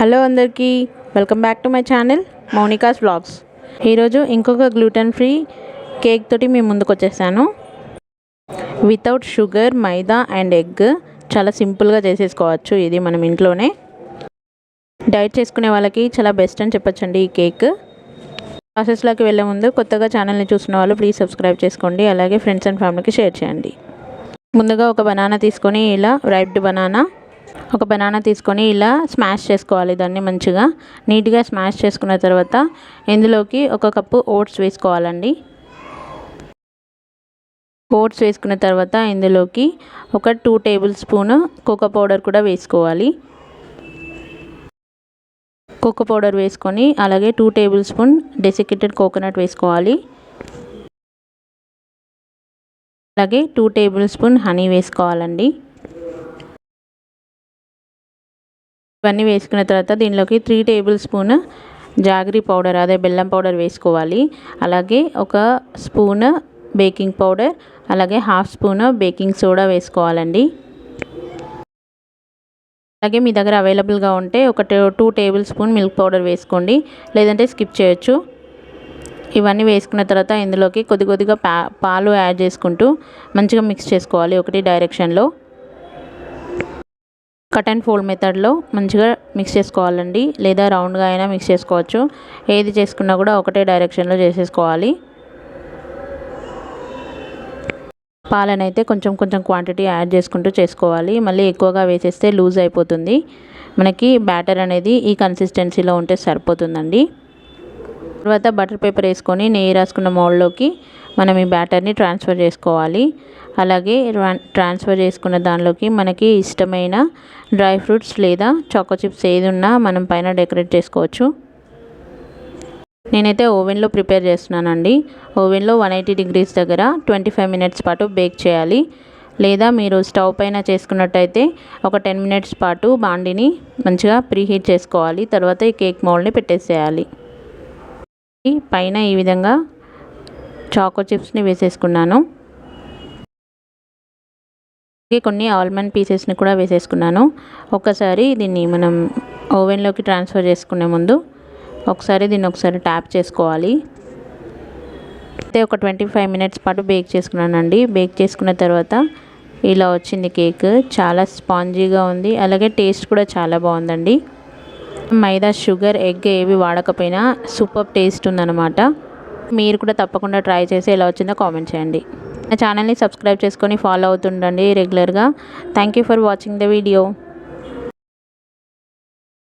Hello అందరికీ welcome back to my channel Mounika's vlogs. ఈరోజు ఇంకొక గ్లూటెన్ ఫ్రీ కేక్ తోటి మేము ముందుకు వచ్చేసాను. Without sugar maida and egg చాలా సింపుల్గా చేసేసుకోవచ్చు ఇది మనం ఇంట్లోనే. డైట్ చేసుకునే వాళ్ళకి చాలా బెస్ట్ అని చెప్పొచ్చండి ఈ కేక్. ప్రాసెస్లోకి వెళ్ళే ముందు కొత్తగా ఛానల్ని చూసిన వాళ్ళు ప్లీజ్ సబ్స్క్రైబ్ చేసుకోండి అలాగే ఫ్రెండ్స్ అండ్ ఫ్యామిలీకి షేర్ చేయండి. ముందుగా ఒక బనానా తీసుకొని ఇలా రైప్డ్ బనానా ఒక బనానా తీసుకొని ఇలా స్మాష్ చేసుకోవాలి దాన్ని మంచిగా. నీట్గా స్మాష్ చేసుకున్న తర్వాత ఇందులోకి ఒక కప్పు ఓట్స్ వేసుకోవాలండి. ఓట్స్ వేసుకున్న తర్వాత ఇందులోకి ఒక two tablespoon cocoa powder కూడా వేసుకోవాలి. కోకో పౌడర్ వేసుకొని అలాగే two tablespoon desiccated coconut వేసుకోవాలి. అలాగే టూ టేబుల్ స్పూన్ హనీ వేసుకోవాలండి. ఇవన్నీ వేసుకున్న తర్వాత దీనిలోకి three tablespoon jaggery powder అదే బెల్లం పౌడర్ వేసుకోవాలి. అలాగే ఒక స్పూన్ బేకింగ్ పౌడర్ అలాగే హాఫ్ స్పూన్ బేకింగ్ సోడా వేసుకోవాలండి. అలాగే మీ దగ్గర అవైలబుల్గా ఉంటే ఒక two tablespoon milk powder వేసుకోండి. లేదంటే స్కిప్ చేయొచ్చు. ఇవన్నీ వేసుకున్న తర్వాత ఇందులోకి కొద్ది కొద్దిగా పాలు యాడ్ చేసుకుంటూ మంచిగా మిక్స్ చేసుకోవాలి ఒకటి డైరెక్షన్లో. కట్ అండ్ ఫోల్డ్ మెథడ్లో మంచిగా మిక్స్ చేసుకోవాలండి. లేదా రౌండ్గా అయినా మిక్స్ చేసుకోవచ్చు. ఏది చేసుకున్నా కూడా ఒకటే డైరెక్షన్లో చేసేసుకోవాలి. పాలనైతే కొంచెం కొంచెం క్వాంటిటీ యాడ్ చేసుకుంటూ చేసుకోవాలి. మళ్ళీ ఎక్కువగా వేసేస్తే లూజ్ అయిపోతుంది. మనకి బ్యాటర్ అనేది ఈ కన్సిస్టెన్సీలో ఉంటే సరిపోతుందండి. తర్వాత బటర్ పేపర్ వేసుకొని నెయ్యి రాసుకున్న మోల్డ్లోకి మనం ఈ బ్యాటర్ని ట్రాన్స్ఫర్ చేసుకోవాలి. అలాగే ట్రాన్స్ఫర్ చేసుకున్న దానిలోకి మనకి ఇష్టమైన డ్రై ఫ్రూట్స్ లేదా చాకో చిప్స్ ఏది ఉన్నా మనం పైన డెకరేట్ చేసుకోవచ్చు. నేనైతే ఓవెన్లో ప్రిపేర్ చేస్తున్నానండి. ఓవెన్లో వన్ ఎయిటీ డిగ్రీస్ దగ్గర ట్వంటీ ఫైవ్ మినిట్స్ పాటు బేక్ చేయాలి. లేదా మీరు స్టవ్ పైన చేసుకున్నట్టయితే ఒక టెన్ మినిట్స్ పాటు బాండిని మంచిగా ప్రీహీట్ చేసుకోవాలి. తర్వాత ఈ కేక్ మౌల్డ్ని పెట్టేసేయాలి. పైన ఈ విధంగా చాకో చిప్స్ని వేసేసుకున్నాను. కొన్ని ఆల్మండ్ పీసెస్ని కూడా వేసేసుకున్నాను. ఒకసారి దీన్ని మనం ఓవెన్లోకి ట్రాన్స్ఫర్ చేసుకునే ముందు ఒకసారి దీన్ని ఒకసారి ట్యాప్ చేసుకోవాలి. అయితే ఒక ట్వంటీ ఫైవ్ మినిట్స్ పాటు బేక్ చేసుకున్నానండి. బేక్ చేసుకున్న తర్వాత ఇలా వచ్చింది కేక్ చాలా స్పాంజీగా ఉంది. అలాగే టేస్ట్ కూడా చాలా బాగుందండి. మైదా షుగర్ ఎగ్ ఏవి వాడకపోయినా సూపర్ టేస్ట్ ఉందన్నమాట. మీరు కూడా తప్పకుండా ట్రై చేసి ఎలా వచ్చిందో కామెంట్ చేయండి. నా ఛానల్ని సబ్స్క్రైబ్ చేసుకొని ఫాలో అవుతుండండి రెగ్యులర్గా. Thank you for watching the video